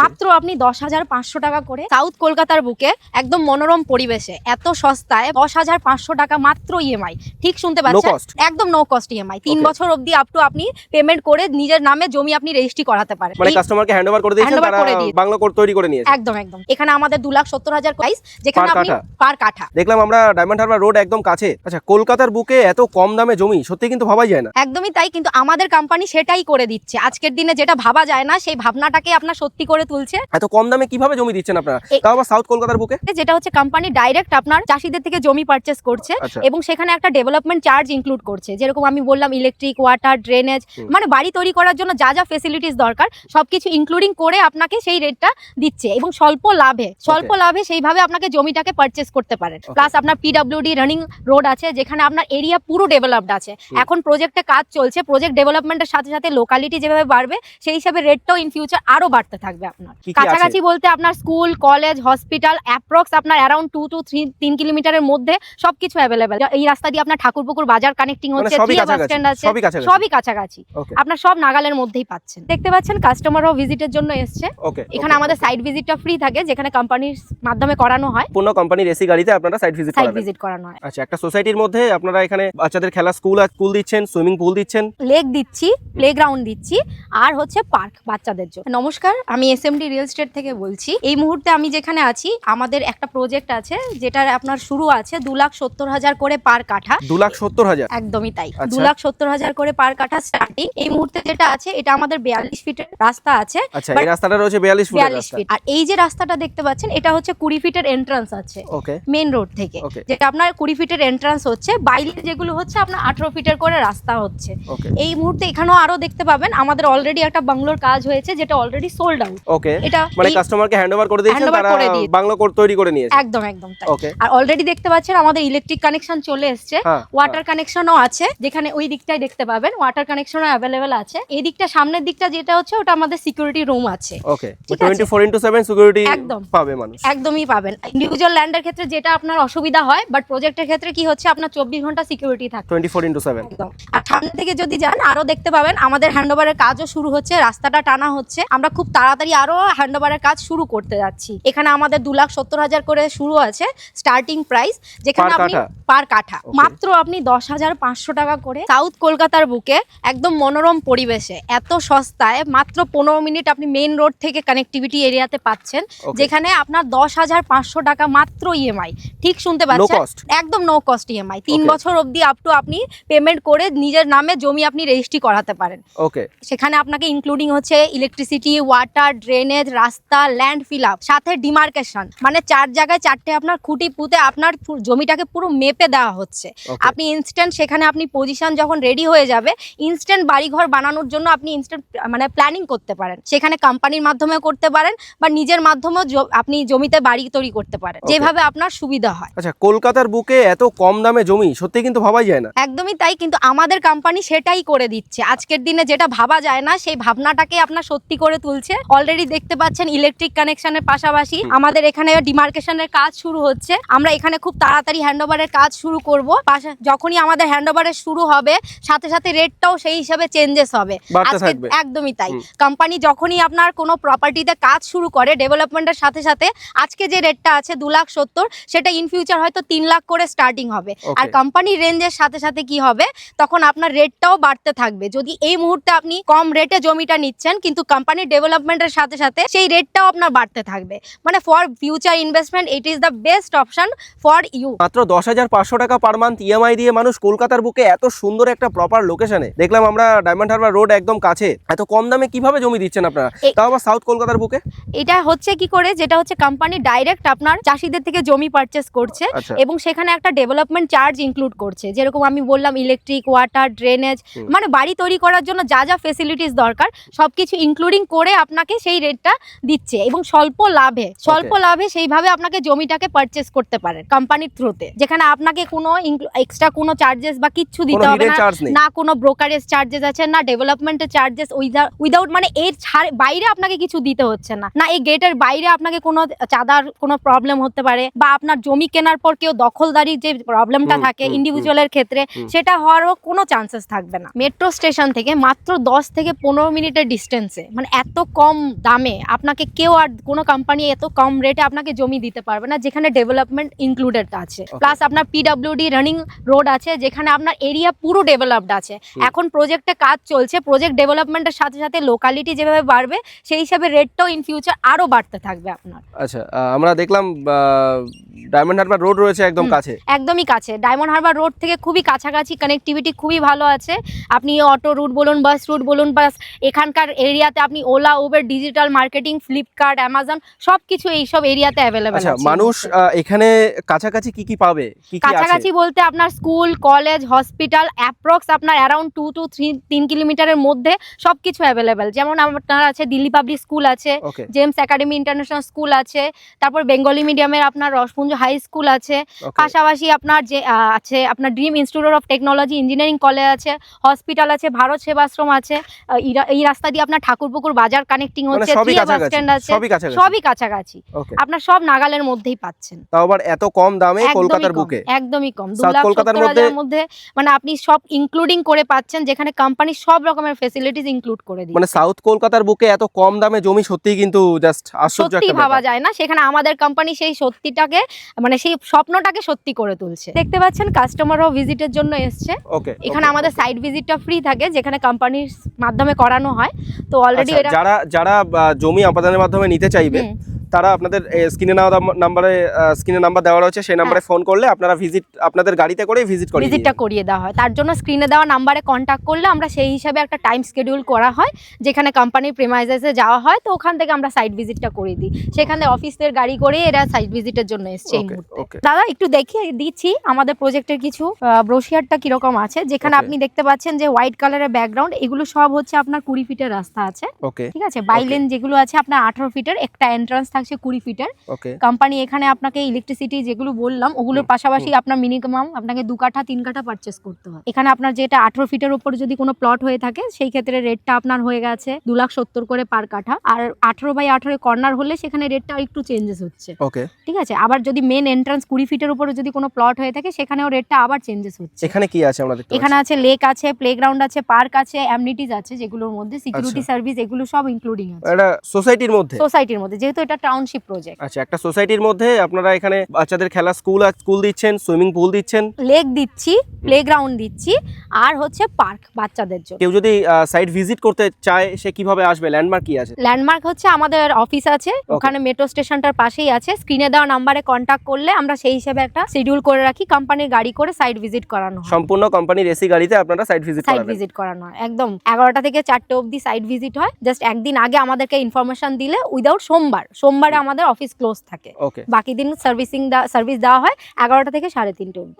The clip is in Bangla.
মাত্র আপনি দশ হাজার পাঁচশো টাকা করে সাউথ কলকাতার বুকে একদম মনোরম পরিবেশে এত সস্তায় দশ হাজার পাঁচশো টাকা মাত্র ইএমআই ঠিক শুনতে পাচ্ছেন? একদম নো কস্ট ইএমআই তিন বছর অবধি আপ টু আপনি পেমেন্ট করে নিজের নামে জমি আপনি রেজিস্ট্রি করাতে পারেন। মানে কাস্টমারকে হ্যান্ড ওভার করে দিয়েছেন তারা বাংলা কোড তৈরি করে নিয়েছে। একদম একদম। এখানে আমাদের দু লাখ সত্তর হাজার প্রাইস যেখানে আপনি পার কাঠা। দেখলাম আমরা ডায়মন্ড হারবার রোড একদম কাছে। আচ্ছা কলকাতার বুকে এত কম দামে জমি সত্যি কিন্তু ভাবাই যায় না। একদমই তাই কিন্তু আমাদের কোম্পানি সেটাই করে দিচ্ছে। আজকের দিনে যেটা ভাবা যায় না সেই ভাবনাটাকে আপনার সত্যি করে তুলছে। এত কম দামে কীভাবে জমি দিচ্ছেন আপনারা? তাও আবার সাউথ কলকাতার বুকে? যেটা হচ্ছে কোম্পানি ডাইরেক্ট আপনার চাষিদের থেকে জমি পারচেস করছে আচ্ছা। এবং সেখানে একটা ডেভেলপমেন্ট চার্জ ইনক্লুড করছে। যেরকম আমি বললাম ইলেকট্রিক ওয়াটার ড্রেনেজ মানে বাড়ি তৈরি করার জন্য যা যা ফেসিলিটিস দরকার সবকিছু ইনক্লুডিং করে আপনাকে সেই রেটটা দিচ্ছে এবং স্বল্প লাভে স্বল্প লাভে সেইভাবে আপনাকে জমিটাকে পারচেস করতে পারেন। প্লাস আপনার পিডব্লিউডি রানিং রোড আছে যেখানে আপনার এরিয়া পুরো ডেভেলপড আছে। এখন প্রজেক্টে কাজ চলছে প্রজেক্ট ডেভেলপমেন্টের সাথে সাথে লোকালিটি যেভাবে বাড়বে সেই হিসাবে রেটটাও ইন ফিউচার আরও বাড়তে থাকবে। আপনার? কাছাকাছি বলতে আপনার স্কুল কলেজ হসপিটাল অ্যাপ্রক্স আপনার অ্যারাউন্ড টু টু থ্রি তিন কিলোমিটারের মধ্যে সবকিছু অ্যাভেলেবেল এই রাস্তা দিয়ে আপনার ঠাকুরপুকুর বাজার কানেক্টিং হচ্ছে বাস স্ট্যান্ড আছে সবই কাছাকাছি। আপনার সব নাগালের মধ্যেই পাচ্ছেন। দেখতে পাচ্ছেন কাস্টমারও ভিজিটের জন্য এসছে। এখানে আমাদের সাইট ভিজিটটা ফ্রি থাকে যেখানে কোম্পানির মাধ্যমে করানো হয়। পূর্ণ কোম্পানির এসি গাড়িতে আপনারা সাইট ভিজিট করাবেন। ভিজিট করানো হয়। আচ্ছা একটা সোসাইটির মধ্যে আপনারা এখানে বাচ্চাদের খেলা স্কুল স্কুল দিচ্ছেন সুইমিং পুল দিচ্ছেন। লেক দিচ্ছি প্লেগ্রাউন্ড দিচ্ছি আর হচ্ছে পার্ক বাচ্চাদের জন্য। নমস্কার আমি এসএমডি রিয়েল এস্টেট থেকে বলছি এই মুহূর্তে আমি যেখানে আছি আমাদের একটা প্রজেক্ট আছে যেটার আপনার শুরু আছে দু লাখ সত্তর হাজার করে পার কাঠা। দু লাখ সত্তর হাজার? একদমই তাই। আচ্ছা। দু লাখ সত্তর হাজার করে পার কাঠা স্টার্টিং এই মুহূর্তে যেটা আছে এটা আমাদের বিয়াল্লিশ ফিটের রাস্তা আছে। আচ্ছা এই রাস্তাটা রয়েছে বিয়াল্লিশ বিয়াল্লিশ ফিট আর এই যে রাস্তাটা দেখতে পাচ্ছেন এটা হচ্ছে কুড়ি ফিটের এন্ট্রান্স আছে। মেন রোড থেকে। যেটা আপনার কুড়ি ফিটের এন্ট্রান্স হচ্ছে বাইরে যেগুলো হচ্ছে আপনার আঠারো ফিটের করে রাস্তা হচ্ছে। এই মুহূর্তে এখানেও আরও দেখতে পাবেন আমাদের অলরেডি একটা বাংলোর কাজ হয়েছে যেটা অলরেডি সোল্ড আউট ওকে এটা মানে কাস্টমারকে হ্যান্ড ওভার করে দিয়েছেন তারা বাংলা কোড তৈরি করে নিয়েছে। একদম একদম তাই। আর অলরেডি দেখতে পাচ্ছেন আমাদের ইলেকট্রিক কানেকশন চলে এসছে। হ্যাঁ ওয়াটার কানেকশনও আছে যেখানে ওই দিকটাই দেখতে পাবেন। ওয়াটার কানেকশনও অ্যাভেলেবেল আছে। এই দিকটা সামনের দিকটা যেটা হচ্ছে ওটা আমাদের সিকিউরিটি রুম আছে। ওকে ঠিক আছে। Twenty four into seven security একদম। পাবে মানুষ। একদমই পাবেন। ইন্ডিভিজুয়াল ল্যান্ডের ক্ষেত্রে যেটা আপনার অসুবিধা হয় বাট প্রজেক্টের ক্ষেত্রে কি হচ্ছে আপনার চব্বিশ ঘণ্টা সিকিউরিটি থাকে। টোয়েন্টি ফোর ইন্টু সেভেন একদম। আর সামনে থেকে যদি যান আরও দেখতে পাবেন আমাদের হ্যান্ডওভারের কাজও শুরু হচ্ছে রাস্তাটা টানা হচ্ছে। আমরা খুব তাড়াতাড়ি আরও হ্যান্ডওভারের কাজ শুরু করতে যাচ্ছি। এখানে আমাদের দু লাখ সত্তর হাজার করে শুরু আছে স্টার্টিং প্রাইস যেখানে আপনি পার কাঠা। মাত্র আপনি দশ হাজার পাঁচশো টাকা করে সাউথ কলকাতার বুকে একদম মনোরম পরিবেশে এত সস্তায় মাত্র পনেরো মিনিট আপনি মেইন রোড থেকে কানেক্টিভিটি এরিয়াতে পাচ্ছেন যেখানে আপনার দশ হাজার পাঁচশো টাকা মাত্র ইএমআই ঠিক শুনতে পাচ্ছেন? একদম নো কস্ট ইএমআই তিন বছর অবধি আপ টু আপনি পেমেন্ট করে নিজের নামে জমি আপনি রেজিস্ট্রি করাতে পারেন। ওকে সেখানে আপনাকে ইনক্লুডিং হচ্ছে ইলেকট্রিসিটি ওয়াটার ড্রেনেজ রাস্তা ল্যান্ড ফিল আপ সাথে ডিমার্কেশন মানে চার জায়গায় চারটে আপনার খুঁটি পুঁতে আপনার জমিটাকে পুরো মেপে দেওয়া হচ্ছে। আপনি ইনস্ট্যান্ট সেখানে আপনি পজিশন যখন রেডি হয়ে যাবে ইনস্ট্যান্ট বাড়িঘর বানানোর জন্য আপনি ইনস্ট্যান্ট মানে প্ল্যানিং করতে পারেন। সেখানে কোম্পানির মাধ্যমে করতে পারেন বা নিজের মাধ্যমেও আপনি জমিতে বাড়ি তৈরি করতে পারেন। যেভাবে আপনার সুবিধা হয়। আচ্ছা কলকাতার বুকে এত কম দামে জমি সত্যি কিন্তু ভাবাই যায় না। একদমই তাই কিন্তু আমাদের কোম্পানি সেটাই করে দিচ্ছে। আজকের দিনে যেটা ভাবা যায় না সেই ভাবনাটাকে আপনার সত্যি করে তুলছে। অলরেডি দেখতে পাচ্ছেন ইলেকট্রিক কানেকশনের পাশাপাশি আমাদের এখানে ডিমার্কেশনের কাজ শুরু হচ্ছে। আমরা এখানে খুব তাড়াতাড়ি হ্যান্ডওভারের কাজ শুরু করব। যখনই আমাদের হ্যান্ডওভারের শুরু হবে সাথে সাথে রেটটাও সেই হিসাবে চেঞ্জেস হবে। আজকে একদমই তাই। কোম্পানি যখনই আপনার কোনো প্রপার্টিতে কাজ শুরু করে ডেভেলপমেন্টের সাথে সাথে আজকে যে রেটটা আছে দু লাখ সত্তর সেটা ইন ফিউচার হয়তো তিন লাখ করে স্টার্টিং হবে। আর ওকে কোম্পানির রেঞ্জের সাথে সাথে কি হবে? তখন আপনার রেটটাও বাড়তে থাকবে। যদি এই মুহূর্তে আপনি কম রেটে জমিটা নিচ্ছেন কিন্তু কোম্পানির ডেভেলপমেন্টের সাথে সাথে সাথে সেই রেটটাও আপনার বাড়তে থাকবে। মানে for future investment it is the best option for you মাত্র দশ হাজার পাঁচশো টাকা পার মান্থ ইএমআই দিয়ে মানুষ কলকাতার বুকে এত সুন্দর একটা প্রপার লোকেশনে দেখলাম আমরা ডায়মন্ড হারবার রোড একদম কাছে। এত কম দামে কীভাবে জমি দিচ্ছেন আপনারা? তাও আবার সাউথ কলকাতার বুকে? এটা হচ্ছে কি করে? যেটা হচ্ছে কোম্পানি ডাইরেক্ট আপনার চাষিদের থেকে জমি পারচেস করছে আচ্ছা। এবং সেখানে একটা ডেভেলপমেন্ট চার্জ ইনক্লুড করছে। যেরকম আমি বললাম ইলেকট্রিক ওয়াটার ড্রেনেজ মানে বাড়ি তৈরি করার জন্য যা যা ফেসিলিটিস দরকার সবকিছু ইনক্লুডিং করে আপনাকে সেই রেটটা দিচ্ছে এবং স্বল্প লাভে স্বল্প লাভে সেইভাবে আপনাকে জমিটাকে পারচেস করতে পারেন কোম্পানির থ্রুতে যেখানে আপনাকে কোনো এক্সট্রা কোনো চার্জেস বা কিচ্ছু দিতে হবে না না কোনো ব্রোকারেজ চার্জেস আছে না ডেভেলপমেন্টের চার্জেস উইদাউট মানে এর ছাড় বাইরে আপনাকে কিছু দিতে হচ্ছে না। না এই গেটের বাইরে আপনাকে কোনো চাঁদার কোনো প্রবলেম হতে পারে বা আপনার জমি কেনার পর কেউ দখলদারির যে প্রবলেমটা থাকে ইন্ডিভিজুয়ালের ক্ষেত্রে সেটা হওয়ারও কোনো চান্সেস থাকবে না। মেট্রো স্টেশন থেকে মাত্র দশ থেকে পনেরো মিনিটের ডিস্টেন্সে মানে এত কম দামে আপনাকে কেউ আর কোনো কোম্পানি এত কম রেটে আপনাকে জমি দিতে পারবে না যেখানে ডেভেলপমেন্ট ইনক্লুডেড আছে। প্লাস আপনার পিডাব্লিউডি রানিং রোড আছে যেখানে আপনার এরিয়া পুরো ডেভেলপড আছে। এখন প্রজেক্টে কাজ চলছে প্রজেক্ট ডেভেলপমেন্টের সাথে সাথে লোকালিটি যেভাবে বাড়বে সেই হিসাবে রেটটাও ইন ফিউচার আরও বাড়তে থাকবে আপনার। আচ্ছা আমরা দেখলাম ডায়মন্ড হারবার রোড রয়েছে একদম কাছে? একদমই কাছে। ডায়মন্ড হারবার রোড থেকে খুবই কাছাকাছি কানেক্টিভিটি খুবই ভালো আছে। আপনি অটো রুট বলুন বাস রুট বলুন বাস এখানকার এরিয়াতে আপনি Ola Uber digital marketing Flipkart Amazon সব কিছু এইসব এরিয়াতে অ্যাভেলেবেল আচ্ছা আছে। মানুষ এখানে কাছাকাছি কি কি পাবে? কি কি আছে? কাছাকাছি বলতে আপনার স্কুল কলেজ হসপিটাল অ্যাপ্রক্স আপনার অ্যারাউন্ড টু টু থ্রি তিন কিলোমিটারের মধ্যে সব কিছু অ্যাভেলেবেল যেমন আপনার আছে দিল্লি পাবলিক স্কুল আছে জেমস একাডেমি ইন্টারন্যাশনাল স্কুল আছে তারপর বেঙ্গলি মিডিয়ামের আপনার রসপুঞ্জ হাই স্কুল আছে পাশাপাশি আপনার যে আছে আপনার dream institute of technology engineering college আছে হসপিটাল আছে ভারত সেবাশ্রম আছে এই রাস্তা দিয়ে আপনার ঠাকুরপুকুর বাজার কানেক্টিং হচ্ছে সবই বাস কাছাকাছি স্ট্যান্ড আছে সবই কাছাকাছি। সবই কাছাকাছি। ওকে আপনার সব নাগালের মধ্যেই পাচ্ছেন। তাও আবার এত কম দামে কলকাতার বুকে? একদমই কম। দু লাখ কলকাতার সত্তর মধ্যে- হাজারের মধ্যে মানে আপনি সব ইনক্লুডিং করে পাচ্ছেন যেখানে কোম্পানি সব রকমের ফেসিলিটিস ইনক্লুড করে দিচ্ছে। মানে সাউথ কলকাতার বুকে এত কম দামে জমি সত্যি কিন্তু জাস্ট আশ্চর্য সত্যি ভাবা যায় না সেখানে আমাদের কোম্পানি সেই সত্যিটাকে মানে সেই স্বপ্নটাকে সত্যি করে তুলছে। দেখতে পাচ্ছেন কাস্টমারও ভিজিটের জন্য এসছে। ওকে এখানে আমাদের সাইট ভিজিটটা ফ্রি থাকে যেখানে কোম্পানির মাধ্যমে করানো হয়। তো অলরেডি আচ্ছা, যারা যারা জমি আপাদানের মাধ্যমে নিতে চাইবে তারা আপনাদের স্ক্রিনে নেওয়া নাম্বারে স্ক্রিনে নাম্বার দেওয়া রয়েছে সেই নাম্বারে ফোন করলে আপনারা ভিজিট আপনাদের গাড়িতে করে ভিজিট করিয়ে ভিজিটটা করিয়ে দেওয়া হয়। তার জন্য স্ক্রিনে দেওয়া নাম্বারে কন্ট্যাক্ট করলে আমরা সেই হিসাবে একটা টাইম শিডিউল করা হয় যেখানে কোম্পানির প্রিমাইজেসে যাওয়া হয় তো ওখান থেকে আমরা সাইট ভিজিটটা করে দিই। সেখানে অফিসের গাড়ি করে এরা সাইট ভিজিটের জন্য এসছে এই মুহূর্তে। দাদা একটু দেখিয়ে দিচ্ছি আমাদের প্রজেক্টের কিছু ব্রোশিয়ারটা কীরকম আছে যেখানে আপনি দেখতে পাচ্ছেন যে হোয়াইট কালারের ব্যাকগ্রাউন্ড এগুলো সব হচ্ছে আপনার কুড়ি ফিটের রাস্তা আছে। ঠিক আছে? বাইলেন যেগুলো আছে আপনার আঠারো ফিটের একটা এন্ট্রান্স থাকছে কুড়ি ফিটের। কোম্পানি এখানে আপনাকে ইলেকট্রিসিটি যেগুলো বললাম ওগুলোর পাশাপাশি আপনার মিনিমাম আপনাকে দু কাঠা তিন কাঠা পারচেস করতে হয়। এখানে আপনার যেটা আঠারো ফিটের উপর যদি কোনো প্লট হয়ে থাকে সেই ক্ষেত্রে রেটটা আপনার হয়ে গেছে দু লাখ সত্তর করে পার কাঠা। আর আঠারো বাই আঠারো কর্নার হলে সেখানে রেটটা একটু চেঞ্জেস হচ্ছে। ওকে। ঠিক আছে? আবার যদি মেন এন্ট্রান্স কুড়ি ফিটের উপরে যদি কোনো প্লট হয়ে থাকে সেখানেও রেটটা আবার চেঞ্জেস হচ্ছে। এখানে কি আছে আমরা এখানে আছে লেক আছে প্লেগ্রাউন্ড আছে পার্ক আছে অ্যামনিটিস আছে যেগুলোর মধ্যে সিকিউরিটি আচ্ছা। সার্ভিস এগুলো সব ইনক্লুডিং আছে। একটা সোসাইটির মধ্যে? সোসাইটির মধ্যে যেহেতু এটা টাউনশিপ প্রজেক্ট আচ্ছা একটা সোসাইটির মধ্যে আপনারা এখানে বাচ্চাদের খেলা স্কুল স্কুল দিচ্ছেন সুইমিং পুল দিচ্ছেন। লেক দিচ্ছি প্লেগ্রাউন্ড দিচ্ছি আর হচ্ছে পার্ক বাচ্চাদের জন্য। কেউ যদি সাইট ভিজিট করতে চায় সে কীভাবে আসবে? ল্যান্ডমার্ক কি আছে? ল্যান্ডমার্ক হচ্ছে আমাদের অফিস আছে ওখানে মেট্রো স্টেশনটার পাশেই আছে। স্ক্রিনে দেওয়া নাম্বারে কন্ট্যাক্ট করলে আমরা সেই হিসেবে একটা শিডিউল করে রাখি কোম্পানির গাড়ি করে সাইট ভিজিট করানো সম্পূর্ণ কোম্পানির এসি গাড়িতে আপনারা সাইট ভিজিট সাইট ভিজিট করানো হয় একদম। এগারোটা থেকে চারটে অবধি সাইট ভিজিট হয়। জাস্ট একদিন আগে আমাদেরকে ইনফরমেশন দিলে উইদাউট সোমবার। সোমবারে আমাদের অফিস ক্লোজ থাকে। বাকি দিন সার্ভিসিং সার্ভিস দেওয়া হয় এগারোটা থেকে সাড়ে তিনটে অবধি।